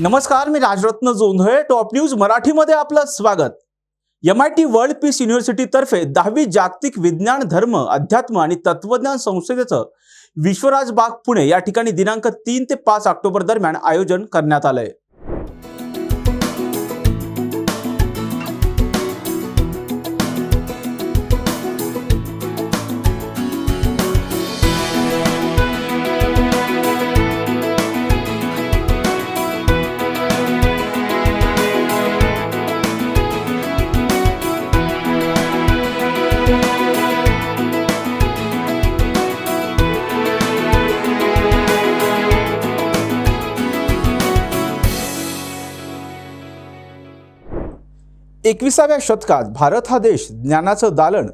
नमस्कार मी Rajratna Jondhale top news मराठीमध्ये आपलं स्वागत. M I T World Peace युनिव्हर्सिटीतर्फे दहावी जागतिक विज्ञान धर्म अध्यात्म आणि तत्वज्ञान संस्थेचं विश्वराज बाग पुणे या ठिकाणी दिनांक तीन ते पाच ऑक्टोबर दरम्यान आयोजन करण्यात आलंय. एकविसाव्या शतकात भारत हा देश ज्ञानाचं दालन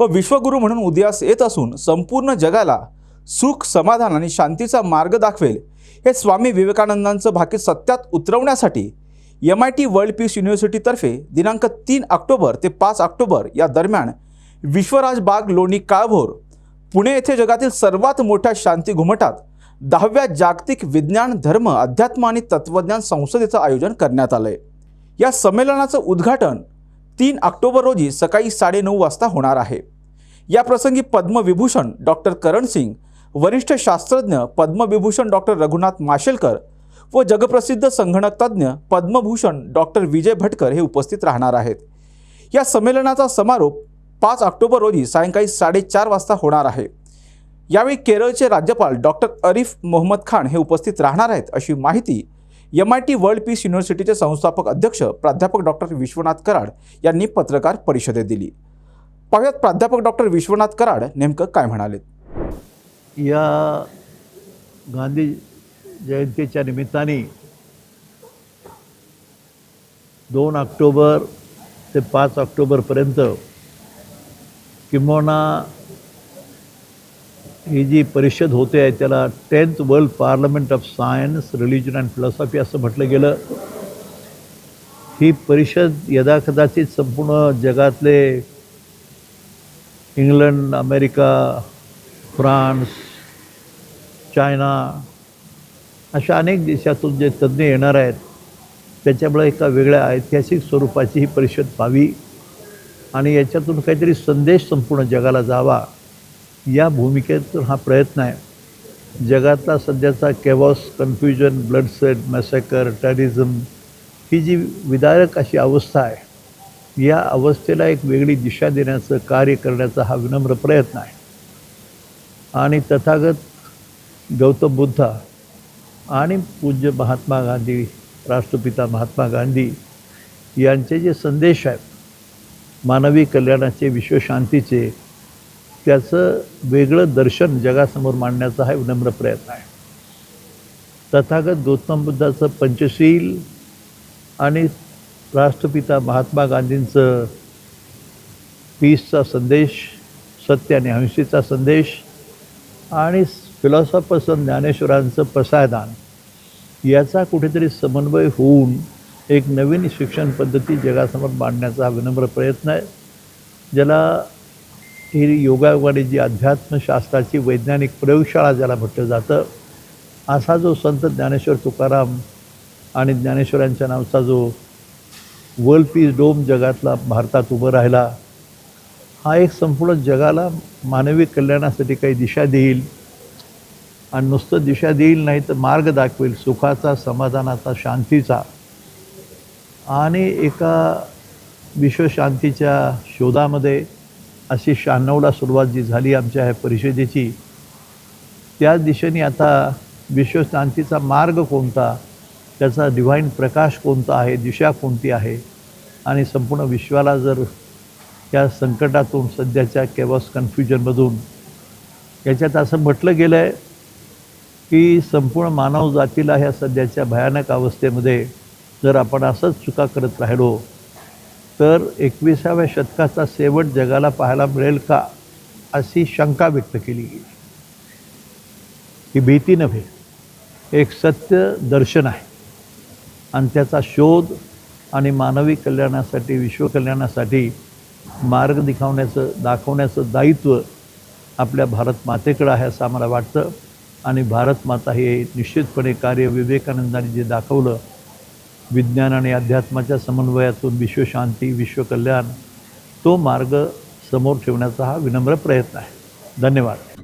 व विश्वगुरू म्हणून उदयास येत असून संपूर्ण जगाला सुख समाधान आणि शांतीचा मार्ग दाखवेल हे स्वामी विवेकानंदांचं भाकीत सत्यात उतरवण्यासाठी M I T World Peace युनिव्हर्सिटीतर्फे दिनांक तीन ऑक्टोबर ते पाच ऑक्टोबर या दरम्यान विश्वराज बाग लोणी काळभोर पुणे येथे जगातील सर्वात मोठ्या शांती घुमटात दहाव्या जागतिक विज्ञान धर्म अध्यात्म आणि तत्वज्ञान संसदेचं आयोजन करण्यात आलं आहे या संमेलनाचं उद्घाटन तीन ऑक्टोबर रोजी सकाळी साडेनऊ वाजता होणार आहे. या प्रसंगी पद्मविभूषण डॉक्टर करण सिंग वरिष्ठ शास्त्रज्ञ पद्मविभूषण डॉक्टर रघुनाथ माशेलकर व जगप्रसिद्ध संगणकतज्ञ पद्मभूषण डॉक्टर विजय भटकर हे उपस्थित राहणार आहेत. या संमेलनाचा समारोप पाच ऑक्टोबर रोजी सायंकाळी साडेचार वाजता होणार आहे. यावेळी केरळचे राज्यपाल डॉक्टर अरिफ मोहम्मद खान हे उपस्थित राहणार आहेत अशी माहिती M I T World Peace युनिव्हर्सिटीचे संस्थापक अध्यक्ष प्राध्यापक डॉक्टर विश्वनाथ कराड यांनी पत्रकार परिषदेत दिली. पाहुयात प्राध्यापक डॉक्टर विश्वनाथ कराड नेमकं काय म्हणाले या गांधी जयंतीच्या निमित्ताने दोन ऑक्टोबर ते पाच ऑक्टोबरपर्यंत किंबहुना ही जी परिषद होते आहे त्याला tenth World Parliament of Science Religion and Philosophy असं म्हटलं गेलं. ही परिषद यदाकदाचित संपूर्ण जगातले इंग्लंड अमेरिका फ्रान्स चायना अशा अनेक देशातून जे तज्ज्ञ येणार आहेत त्याच्यामुळे एका वेगळ्या ऐतिहासिक स्वरूपाची ही परिषद व्हावी आणि याच्यातून काहीतरी संदेश संपूर्ण जगाला जावा. या भूमिकेतून हा प्रयत्न आहे. जगातला सध्याचा केवॉस कन्फ्युजन ब्लडसेट मॅसेकर टेररिझम ही जी विदारक अशी अवस्था आहे या अवस्थेला एक वेगळी दिशा देण्याचं कार्य करण्याचा हा विनम्र प्रयत्न आहे. आणि तथागत गौतम बुद्ध आणि पूज्य महात्मा गांधी राष्ट्रपिता महात्मा गांधी यांचे जे संदेश आहेत मानवी कल्याणाचे विश्वशांतीचे त्याचं वेगळं दर्शन जगासमोर मांडण्याचा हा विनम्र प्रयत्न आहे. तथागत गौतम बुद्धाचं पंचशील आणि राष्ट्रपिता महात्मा गांधींचं पीसचा संदेश सत्य आणि अहिंसेचा संदेश आणि फिलॉसॉफर्सन ज्ञानेश्वरांचं प्रसादान याचा कुठेतरी समन्वय होऊन एक नवीन शिक्षण पद्धती जगासमोर मांडण्याचा हा विनम्र प्रयत्न आहे. ज्याला ही योगायोगाने जी अध्यात्मशास्त्राची वैज्ञानिक प्रयोगशाळा ज्याला म्हटलं जातं असा जो संत ज्ञानेश्वर तुकाराम आणि ज्ञानेश्वरांच्या नावचा जो वर्ल्ड पीस डोम जगातला भारतात उभं राहिला हा एक संपूर्ण जगाला मानवी कल्याणासाठी काही दिशा देईल आणि नुसतं दिशा देईल नाही तर मार्ग दाखवेल सुखाचा समाधानाचा शांतीचा. आणि एका विश्वशांतीच्या शोधामध्ये अशी शहाण्णवला सुरुवात जी झाली आमच्या ह्या परिषदेची त्या दिशेने आता विश्वशांतीचा मार्ग कोणता त्याचा डिव्हाइन प्रकाश कोणता आहे दिशा कोणती आहे आणि संपूर्ण विश्वाला जर या संकटातून सध्याच्या केवस कन्फ्युजनमधून याच्यात असं म्हटलं गेलं आहे की संपूर्ण मानव जातीला ह्या सध्याच्या भयानक अवस्थेमध्ये जर आपण असंच चुका करत राहिलो तर एकविसाव्या शतकाचा शेवट जगाला पाहायला मिळेल का अशी शंका व्यक्त केली गेली. ही भीती नव्हे एक सत्य दर्शन आहे. आणि त्याचा शोध आणि मानवी कल्याणासाठी विश्वकल्याणासाठी मार्ग दिखावण्याचं दाखवण्याचं दायित्व आपल्या भारत मातेकडं आहे असं आम्हाला वाटतं. आणि भारत माता हे निश्चितपणे कार्य विवेकानंदांनी जे दाखवलं विज्ञान आणि अध्यात्माच्या समन्वयातून विश्वशांती विश्वकल्याण तो मार्ग समोर ठेवण्याचा हा विनम्र प्रयत्न आहे. धन्यवाद.